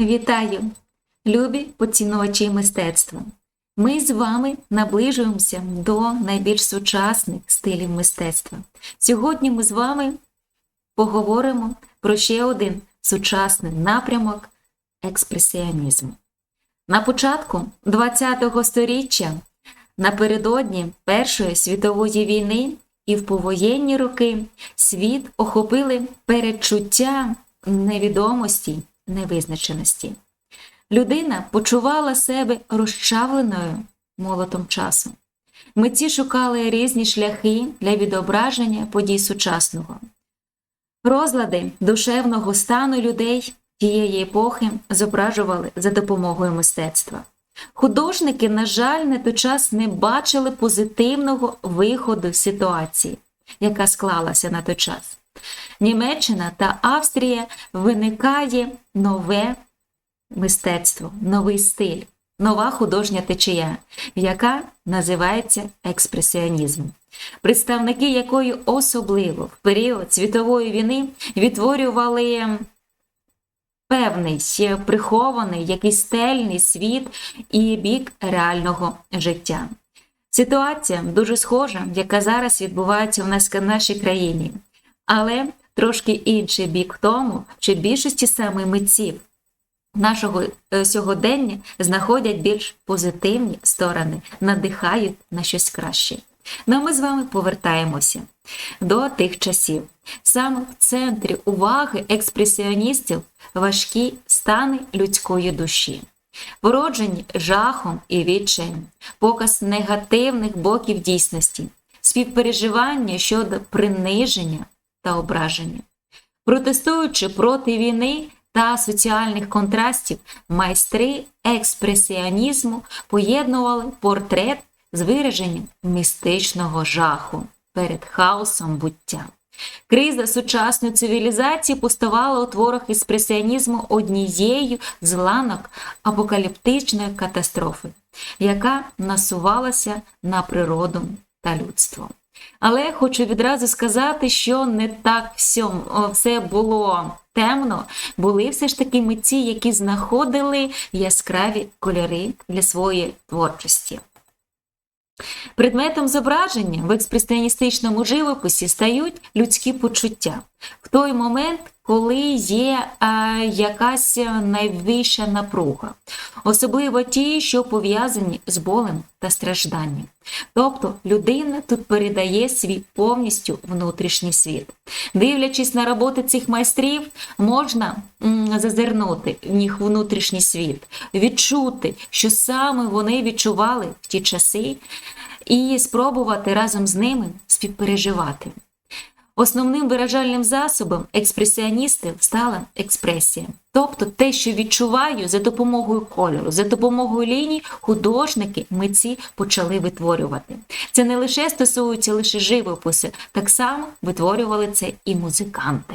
Вітаю, любі поцінувачі мистецтва. Ми з вами наближуємося до найбільш сучасних стилів мистецтва. Сьогодні ми з вами поговоримо про ще один сучасний напрямок експресіонізму. На початку ХХ століття, напередодні Першої світової війни і в повоєнні роки світ охопили передчуття невідомості, невизначеності. Людина почувала себе розчавленою молотом часу. Митці шукали різні шляхи для відображення подій сучасного. Розлади душевного стану людей тієї епохи зображували за допомогою мистецтва. Художники, на жаль, на той час не бачили позитивного виходу з ситуації, яка склалася на той час. Німеччина та Австрія виникає нове мистецтво, новий стиль, нова художня течія, яка називається експресіонізм, представники якої особливо в період світової війни відтворювали певний прихований якийсь стельний світ і бік реального життя. Ситуація дуже схожа, яка зараз відбувається в нас в нашій країні, але трошки інший бік тому, що більшості саме митців нашого сьогодення знаходять більш позитивні сторони, надихають на щось краще. Ну а ми з вами повертаємося до тих часів. Саме в центрі уваги експресіоністів важкі стани людської душі, породжені жахом і відчаєм, показ негативних боків дійсності, співпереживання щодо приниження та ображення. Протестуючи проти війни та соціальних контрастів, майстри експресіонізму поєднували портрет з вираженням містичного жаху перед хаосом буття. Криза сучасної цивілізації поставала у творах експресіонізму однією з ланок апокаліптичної катастрофи, яка насувалася на природу та людство. Але хочу відразу сказати, що не так все було темно, були все ж таки митці, які знаходили яскраві кольори для своєї творчості. Предметом зображення в експресіоністичному живописі стають людські почуття в той момент, коли є а, якась найвища напруга, особливо ті, що пов'язані з болем та стражданням. Тобто людина тут передає свій повністю внутрішній світ. Дивлячись на роботи цих майстрів, можна зазирнути в них внутрішній світ, відчути, що саме вони відчували в ті часи, і спробувати разом з ними співпереживати. Основним виражальним засобом експресіоністів стала експресія, тобто те, що відчуваю за допомогою кольору, за допомогою ліній, художники, митці почали витворювати. Це не лише стосується лише живопису, так само витворювали це і музиканти,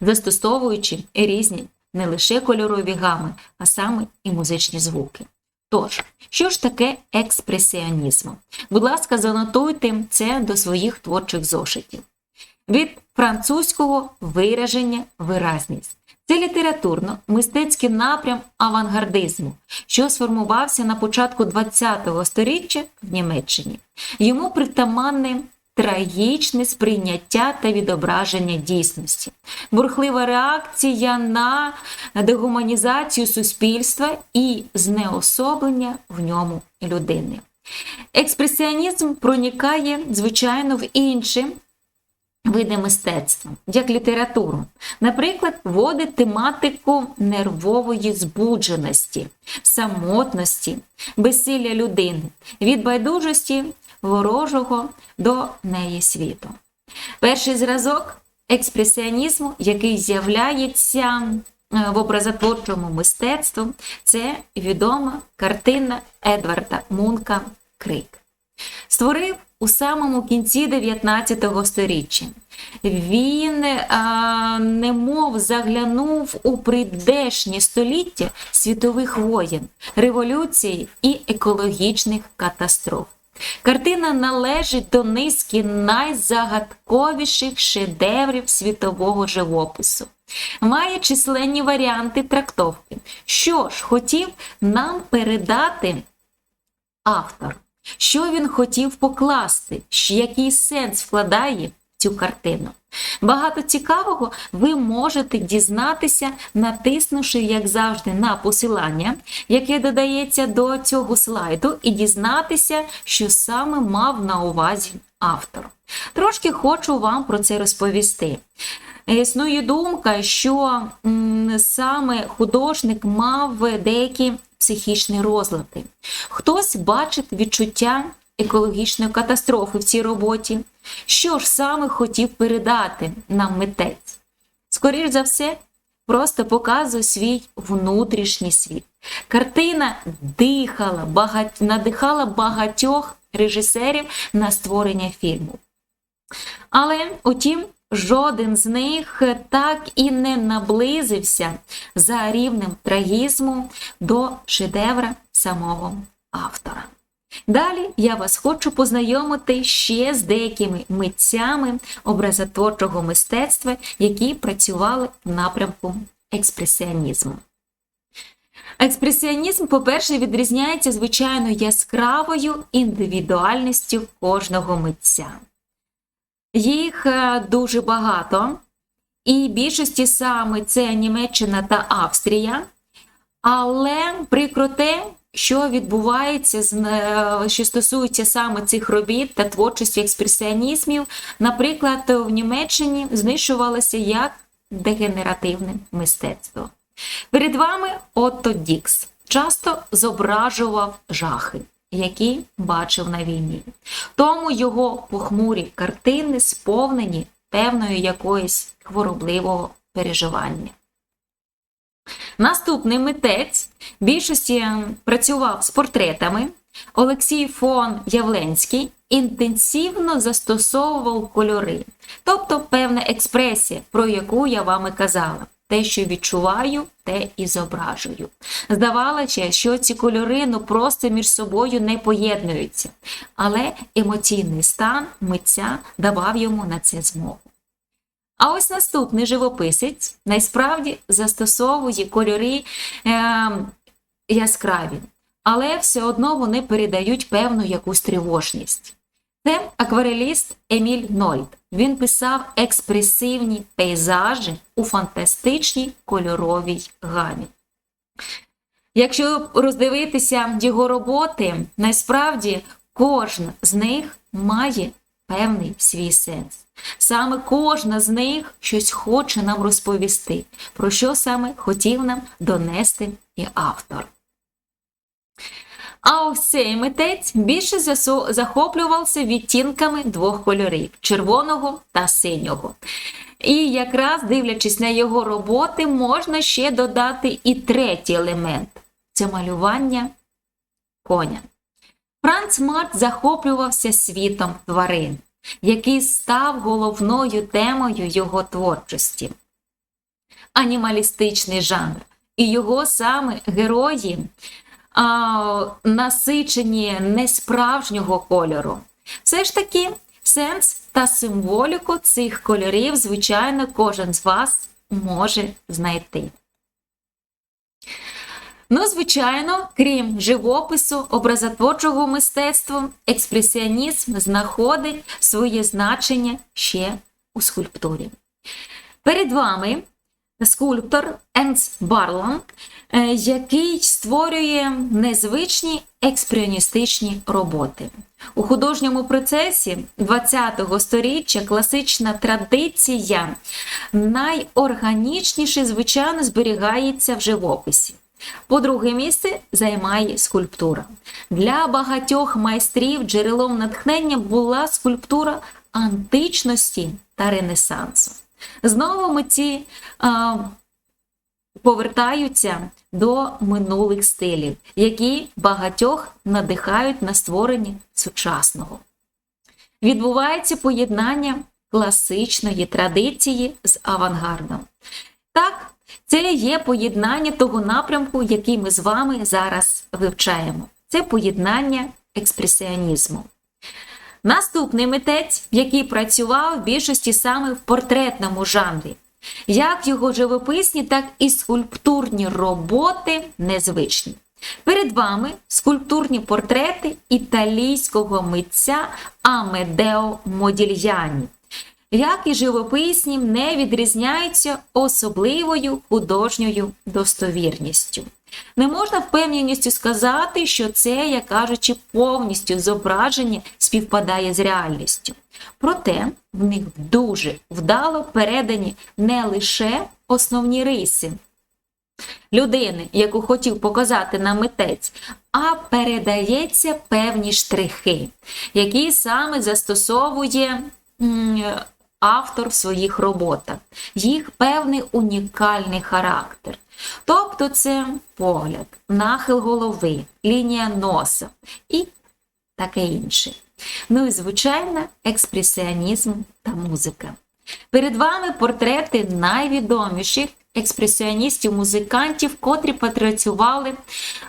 застосовуючи різні не лише кольорові гами, а саме і музичні звуки. Тож, що ж таке експресіонізм? Будь ласка, занотуйте це до своїх творчих зошитів. Від французького вираження виразність. Це літературно-мистецький напрям авангардизму, що сформувався на початку ХХ століття в Німеччині. Йому притаманне трагічне сприйняття та відображення дійсності, бурхлива реакція на дегуманізацію суспільства і знеособлення в ньому людини. Експресіонізм проникає, звичайно, в інші види мистецтва, як літературу. Наприклад, вводить тематику нервової збудженості, самотності, безсилля людини, від байдужості ворожого до неї світу. Перший зразок експресіонізму, який з'являється в образотворчому мистецтві, це відома картина Едварда Мунка Крик. Створив у самому кінці 19 століття. Він а, немов заглянув у прийдешнє століття світових воєн, революцій і екологічних катастроф. Картина належить до низки найзагадковіших шедеврів світового живопису. Має численні варіанти трактовки. Що ж хотів нам передати автор? Що він хотів покласти, який сенс вкладає в цю картину? Багато цікавого ви можете дізнатися, натиснувши, як завжди, на посилання, яке додається до цього слайду, і дізнатися, що саме мав на увазі автор. Трошки хочу вам про це розповісти. Існує думка, що саме художник мав деякі психічні розлади. Хтось бачить відчуття екологічної катастрофи в цій роботі. Що ж саме хотів передати нам митець? Скоріш за все, просто показує свій внутрішній світ. Картина дихала, багать... надихала багатьох режисерів на створення фільму. Але, утім, жоден з них так і не наблизився за рівнем трагізму до шедевра самого автора. Далі я вас хочу познайомити ще з деякими митцями образотворчого мистецтва, які працювали в напрямку експресіонізму. Експресіонізм, по-перше, відрізняється звичайно яскравою індивідуальністю кожного митця. Їх е, дуже багато, і більшості саме це Німеччина та Австрія. Але прикро те, що відбувається, е, що стосується саме цих робіт та творчості експресіонізмів, наприклад, в Німеччині знищувалося як дегенеративне мистецтво. Перед вами Отто Дікс часто зображував жахи, які бачив на війні. Тому його похмурі картини сповнені певною якоїсь хворобливого переживання. Наступний митець в більшості ем, працював з портретами. Олексій фон Явленський інтенсивно застосовував кольори, тобто певна експресія, про яку я вам і казала. Те, що відчуваю, те і зображую. Здавалося, що ці кольори ну просто між собою не поєднуються, але емоційний стан митця давав йому на це змогу. А ось наступний живописець насправді застосовує кольори е, яскраві, але все одно вони передають певну якусь тривожність. Це аквареліст Еміль Нольд. Він писав експресивні пейзажі у фантастичній кольоровій гамі. Якщо роздивитися його роботи, насправді кожна з них має певний свій сенс. Саме кожна з них щось хоче нам розповісти, про що саме хотів нам донести і автор. А ось цей митець більше захоплювався відтінками двох кольорів червоного та синього. І якраз дивлячись на його роботи, можна ще додати і третій елемент це малювання коня. Франц Март захоплювався світом тварин, який став головною темою його творчості. Анімалістичний жанр. І його саме герої а, насичені несправжнього кольору. Все ж таки, сенс та символіку цих кольорів, звичайно, кожен з вас може знайти. Ну, звичайно, крім живопису, образотворчого мистецтва, експресіонізм знаходить своє значення ще у скульптурі. Перед вами скульптор Енс Барланд, е, який створює незвичні експресіоністичні роботи. У художньому процесі ХХ століття класична традиція найорганічніше, звичайно, зберігається в живописі. По-друге місце займає скульптура. Для багатьох майстрів джерелом натхнення була скульптура античності та Ренесансу. Знову митці а, повертаються до минулих стилів, які багатьох надихають на створення сучасного. Відбувається поєднання класичної традиції з авангардом. Так, це є поєднання того напрямку, який ми з вами зараз вивчаємо. Це поєднання експресіонізму. Наступний митець, який працював в більшості саме в портретному жанрі. Як його живописні, так і скульптурні роботи незвичні. Перед вами скульптурні портрети італійського митця Амедео Модільяні, як і живописні, не відрізняються особливою художньою достовірністю. Не можна впевненістю сказати, що це, як кажучи, повністю зображення співпадає з реальністю. Проте в них дуже вдало передані не лише основні риси людини, яку хотів показати нам митець, а передається певні штрихи, які саме застосовує автор в своїх роботах, їх певний унікальний характер. Тобто це погляд, нахил голови, лінія носа і таке інше. Ну і, звичайно, експресіонізм та музика. Перед вами портрети найвідоміших експресіоністів-музикантів, котрі попрацювали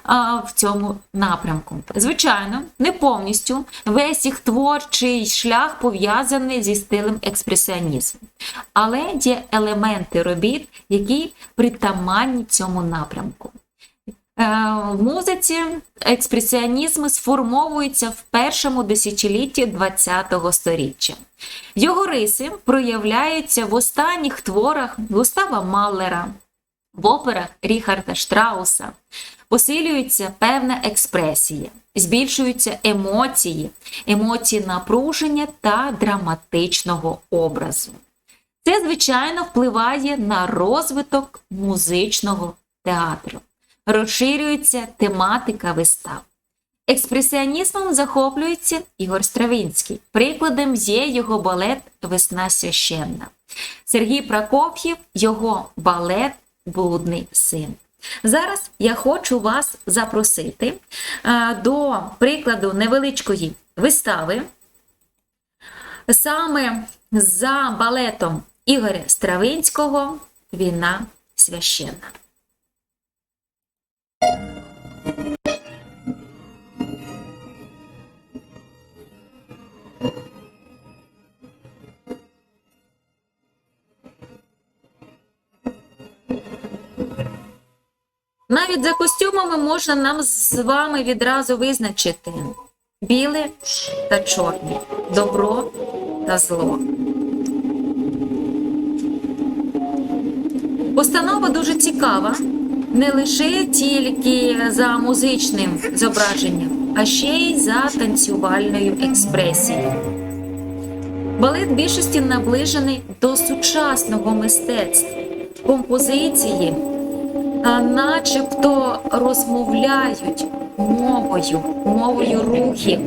а, в цьому напрямку. Звичайно, не повністю весь їх творчий шлях пов'язаний зі стилем експресіонізму. Але є елементи робіт, які притаманні цьому напрямку. Е, В музиці експресіонізм сформовується в першому десятилітті ХХ століття. Його риси проявляються в останніх творах Густава Маллера, в операх Ріхарда Штрауса. Посилюється певна експресія, збільшуються емоції, емоції напруження та драматичного образу. Це, звичайно, впливає на розвиток музичного театру розширюється тематика вистав. Експресіонізмом захоплюється Ігор Стравінський. Прикладом є його балет Весна священна. Сергій Прокоф'єв, його балет Блудний син. Зараз я хочу вас запросити е, до прикладу невеличкої вистави. Саме за балетом Ігоря Стравинського Війна священна. Навіть за костюмами можна нам з вами відразу визначити біле та чорне, добро та зло. Постанова дуже цікава, не лише тільки за музичним зображенням, а ще й за танцювальною експресією. Балет більшості наближений до сучасного мистецтва, композиції, начебто розмовляють мовою, мовою рухів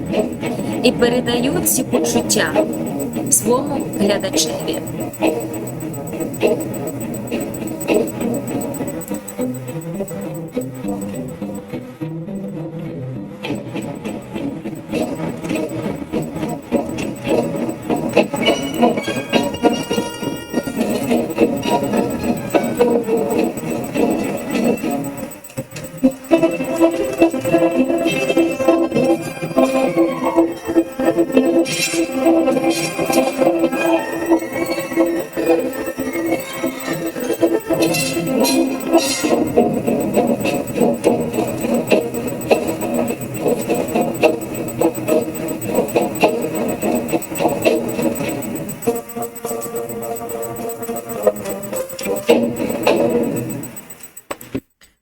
і передають ці почуття своєму глядачеві.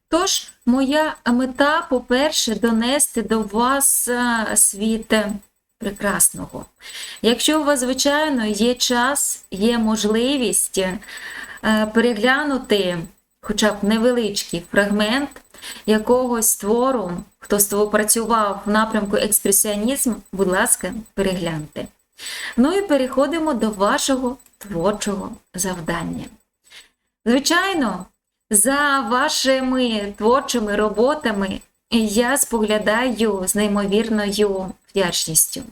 Тож, моя мета, по-перше, донести до вас е, світ прекрасного. Якщо у вас, звичайно, є час, є можливість е, переглянути хоча б невеличкий фрагмент якогось твору, хто працював в напрямку експресіонізм, будь ласка, перегляньте. Ну і переходимо до вашого творчого завдання. Звичайно, за вашими творчими роботами я споглядаю з неймовірною вдячністю.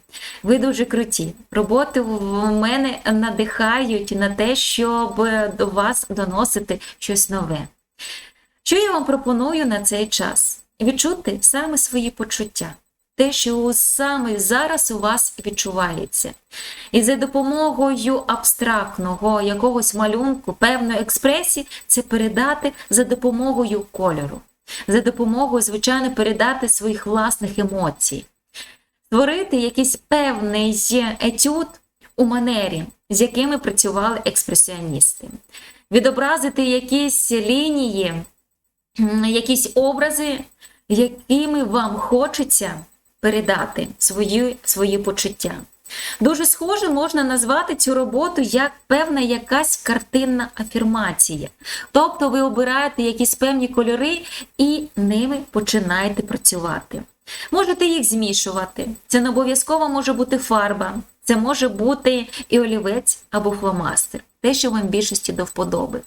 Ви дуже круті. Роботи в мене надихають на те, щоб до вас доносити щось нове. Що я вам пропоную на цей час? Відчути саме свої почуття. Те, що саме зараз у вас відчувається. І за допомогою абстрактного якогось малюнку, певної експресії, це передати за допомогою кольору, за допомогою, звичайно, передати своїх власних емоцій, створити якийсь певний етюд у манері, з якими працювали експресіоністи, відобразити якісь лінії, якісь образи, якими вам хочеться передати свої, свої почуття. Дуже схоже можна назвати цю роботу як певна якась картинна афірмація. Тобто ви обираєте якісь певні кольори і ними починаєте працювати. Можете їх змішувати. Це не обов'язково може бути фарба, це може бути і олівець або фломастер, те, що вам в більшості до вподоби.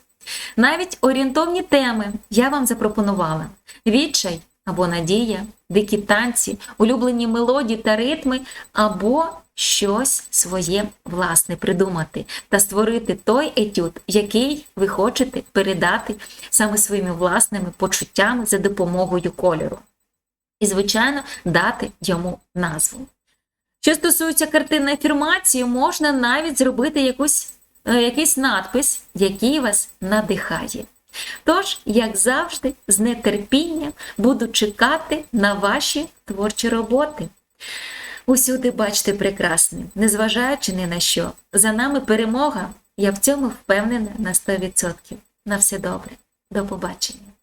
Навіть орієнтовні теми я вам запропонувала: відчай або надія, дикі танці, улюблені мелодії та ритми, або щось своє власне придумати та створити той етюд, який ви хочете передати саме своїми власними почуттями за допомогою кольору. І, звичайно, дати йому назву. Що стосується картинної афірмації, можна навіть зробити якусь, е, якийсь надпис, який вас надихає. Тож, як завжди, з нетерпінням буду чекати на ваші творчі роботи. Усюди бачите прекрасне, незважаючи ні на що. За нами перемога. Я в цьому впевнена на 100%. На все добре. До побачення.